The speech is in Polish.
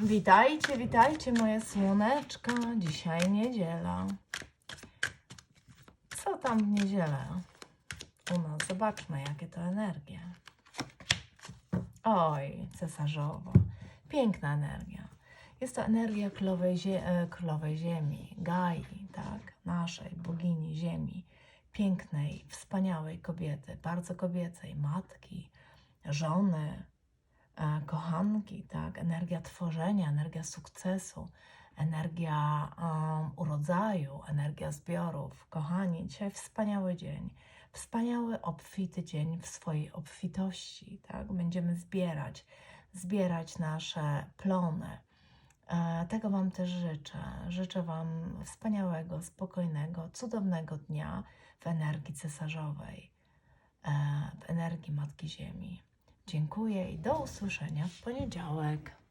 Witajcie, witajcie moje słoneczka. Dzisiaj niedziela. Co tam w niedzielę u nas? Zobaczmy, jakie to energie. Oj, cesarzowo. Piękna energia. Jest to energia królowej, zie- e, królowej ziemi, Gai, tak? Naszej bogini ziemi. Pięknej, wspaniałej kobiety, bardzo kobiecej, matki, żony, kochanki, tak? Energia tworzenia, energia sukcesu, energia um, urodzaju, energia zbiorów. Kochani, dzisiaj wspaniały dzień. Wspaniały, obfity dzień w swojej obfitości, tak? Będziemy zbierać, zbierać nasze plony. E, Tego Wam też życzę. Życzę Wam wspaniałego, spokojnego, cudownego dnia w energii cesarzowej, e, w energii Matki Ziemi. Dziękuję i do usłyszenia w poniedziałek.